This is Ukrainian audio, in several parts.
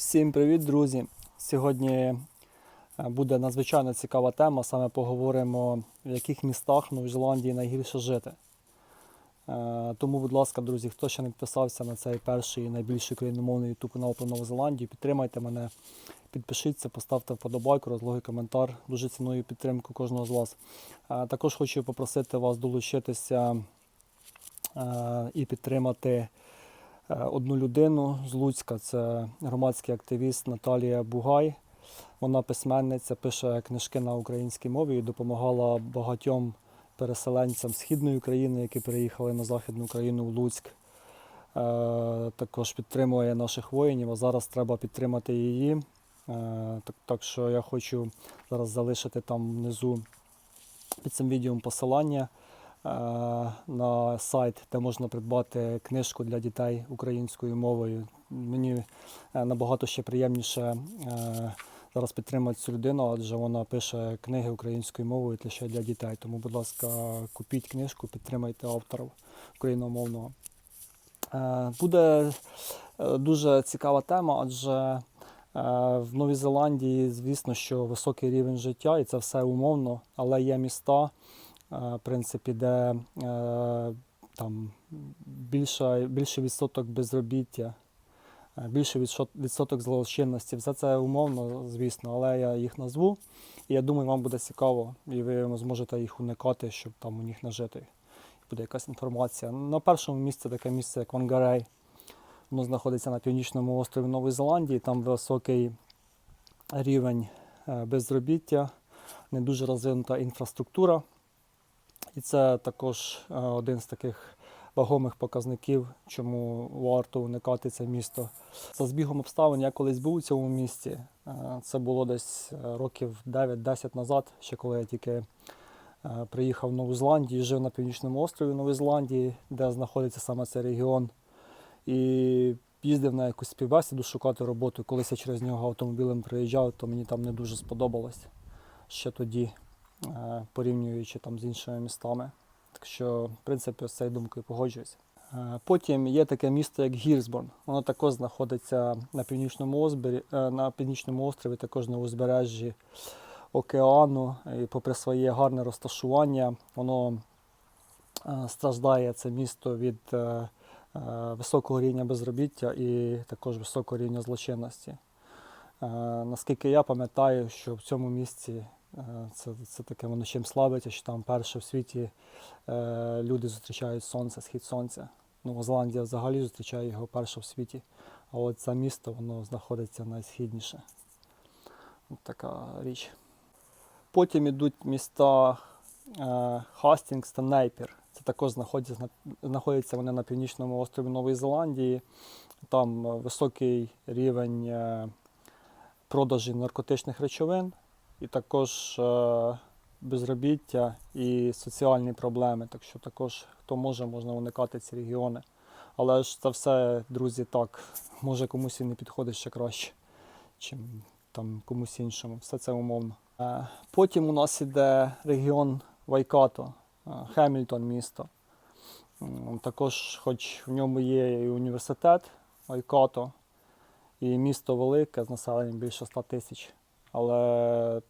Всім привіт, друзі! Сьогодні е, буде надзвичайно цікава тема. Саме поговоримо, в яких містах в Новій Зеландії найгірше жити. Е, Тому, будь ласка, друзі, хто ще не підписався на цей перший і найбільший україномовний YouTube канал про Нову Зеландію, підтримайте мене, підпишіться, поставте вподобайку, розлогий коментар. Дуже ціную підтримку кожного з вас. Е, Також хочу попросити вас долучитися і підтримати одну людину з Луцька. Це громадський активіст Наталія Бугай. Вона письменниця, пише книжки на українській мові і допомагала багатьом переселенцям східної України, які переїхали на Західну Україну в Луцьк. Е, Також підтримує наших воїнів, а зараз треба підтримати її. Е, Так, так що я хочу зараз залишити там внизу під цим відео посилання е, на сайт, де можна придбати книжку для дітей українською мовою. Мені е, набагато ще приємніше е, зараз підтримати цю людину, адже вона пише книги українською мовою лише для дітей. Тому, будь ласка, купіть книжку, підтримайте авторів україномовного. Е, Буде е, дуже цікава тема, адже е, в Новій Зеландії, звісно, що високий рівень життя, і це все умовно, але є міста, е, в принципі, де е, там більше, більший відсоток безробіття, е, більший відсоток злочинності. Все це умовно, звісно, але я їх назву. І я думаю, вам буде цікаво, і ви зможете їх уникати, щоб там у них не жити. Буде якась інформація. На першому місці таке місце, як Вангарей. Воно знаходиться на північному острові Нової Зеландії. Там високий рівень е, безробіття, не дуже розвинута інфраструктура. І це також е, один з таких вагомих показників, чому варто уникати це місто. За збігом обставин я колись був у цьому місті. Е, Це було десь е, років 9-10 назад, ще коли я тільки приїхав в Нову Зеландію, жив на північному острові Нової Зеландії, де знаходиться саме цей регіон. І їздив на якусь співбесіду шукати роботу. Колись я через нього автомобілем приїжджав, то мені там не дуже сподобалось ще тоді, порівнюючи там з іншими містами. Так що, в принципі, з цією думкою погоджуюся. Е, Потім є таке місто, як Гірсборн. Воно також знаходиться на північному, озбері, е, на північному острові, також на узбережжі океану. І попри своє гарне розташування, воно е, страждає це місто від е, е, високого рівня безробіття і також високого рівня злочинності. Е, Наскільки я пам'ятаю, що в цьому місці е, це, це таке воно чим славиться, що там перше в світі е, люди зустрічають сонце, схід сонця. Нова Зеландія взагалі зустрічає його перше в світі. А от це місто воно знаходиться найсхідніше. От така річ. Потім йдуть міста е, Хастінгс та Нейпір. Це також знаходяться, на- знаходяться вони на північному острові Нової Зеландії. Там е, високий рівень е, продажі наркотичних речовин, і також е, безробіття і соціальні проблеми. Так що також, хто може, можна уникати ці регіони. Але ж це все, друзі, так, може комусь і не підходить ще краще, чим там комусь іншому. Все це умовно. Е, Потім у нас іде регіон Вайкато, е, Хемільтон місто. Також, хоч в ньому є і університет Вайкато, і місто велике з населенням більше 100 тисяч, але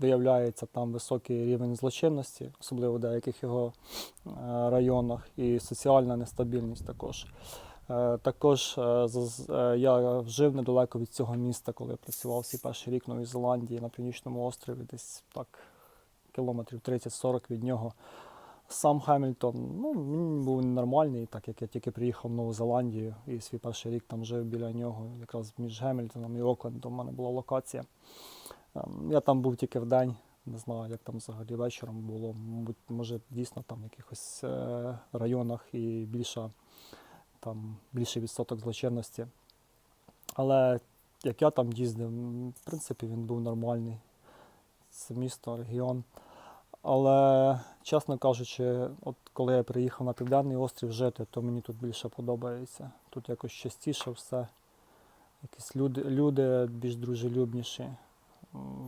виявляється там високий рівень злочинності, особливо в деяких його е, районах, і соціальна нестабільність також. Е, Також е, я жив недалеко від цього міста, коли працював свій перший рік Новій Зеландії на північному острові, десь так кілометрів 30-40 від нього. Сам Хемільтон, ну, він був нормальний, так як я тільки приїхав в Нову Зеландію і свій перший рік там жив біля нього, якраз між Гемільтоном і Оклендом у мене була локація. Я там був тільки в день, не знаю, як там взагалі вечором було. Мабуть, може, дійсно там в якихось е, районах і більша, там, більший відсоток злочинності. Але як я там їздив, в принципі, він був нормальний. Це місто, регіон. Але, чесно кажучи, от коли я приїхав на Південний острів жити, то мені тут більше подобається. Тут якось частіше все. Якісь люди, люди більш дружелюбніші.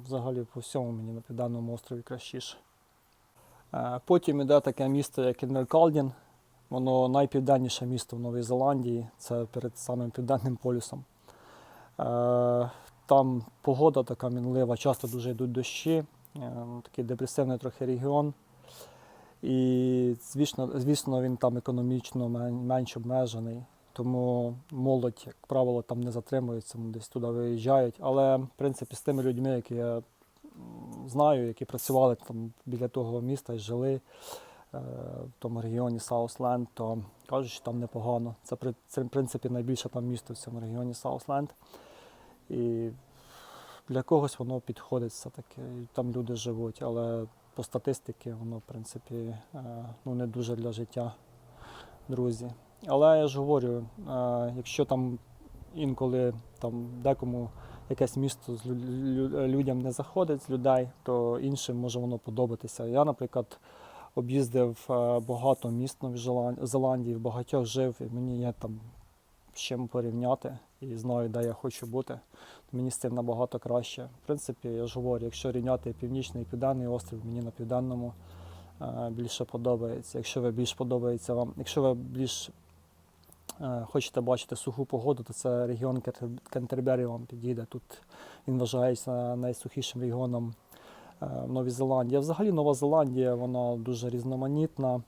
Взагалі по всьому мені на Південному острові кращіше. Е, Потім іде таке місто, як Інверкалдін. Воно найпівденніше місто в Новій Зеландії, це перед самим південним полюсом. Е, Там погода така мінлива, часто дуже йдуть дощі, е, такий депресивний трохи регіон. І звісно, звісно, він там економічно менш обмежений, тому молодь, як правило, там не затримується, десь туди виїжджають. Але в принципі з тими людьми, які я знаю, які працювали там біля того міста і жили е, в тому регіоні Саусленд, то кажуть, що там непогано. Це це в принципі найбільше там місто в цьому регіоні Саусленд. І для когось воно підходить все-таки. Там люди живуть, але по статистиці воно, в принципі, е, ну, не дуже для життя, друзі. Але я ж говорю, якщо там інколи там декому якесь місто з лю- лю- людям не заходить з людей, то іншим може воно подобатися. Я, наприклад, об'їздив е, багато міст в Зеландії, в багатьох жив, і мені є там з чим порівняти і знаю, де я хочу бути. Мені з цим набагато краще. В принципі, я ж говорю, якщо рівняти північний і південний острів, мені на південному е, більше подобається. Якщо ви більш подобається вам, якщо ви більш хочете бачити суху погоду, то це регіон Кентер- Кентербері вам підійде. Тут він вважається найсухішим регіоном е, в Новій Зеландії. Взагалі Нова Зеландія вона дуже різноманітна.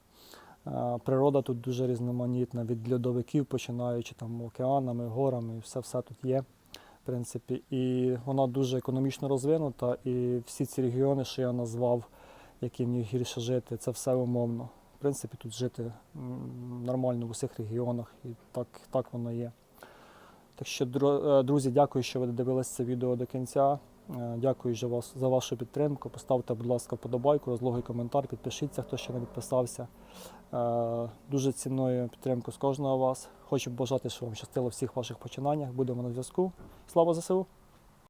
Е, Природа тут дуже різноманітна, від льодовиків, починаючи там океанами, горами, все все тут є. В принципі, і вона дуже економічно розвинута, і всі ці регіони, що я назвав, які в гірше жити, це все умовно. Принципі, тут жити нормально в усіх регіонах, і так, так воно є. Так що, е, друзі, дякую, що ви дивилися це відео до кінця. Е, Дякую за, вашу підтримку. Поставте, будь ласка, подобайку, розлогий коментар, підпишіться, хто ще не підписався. Е, Дуже ціную підтримку з кожного вас. Хочу бажати, щоб вам щастило в всіх ваших починаннях. Будемо на зв'язку. Слава ЗСУ!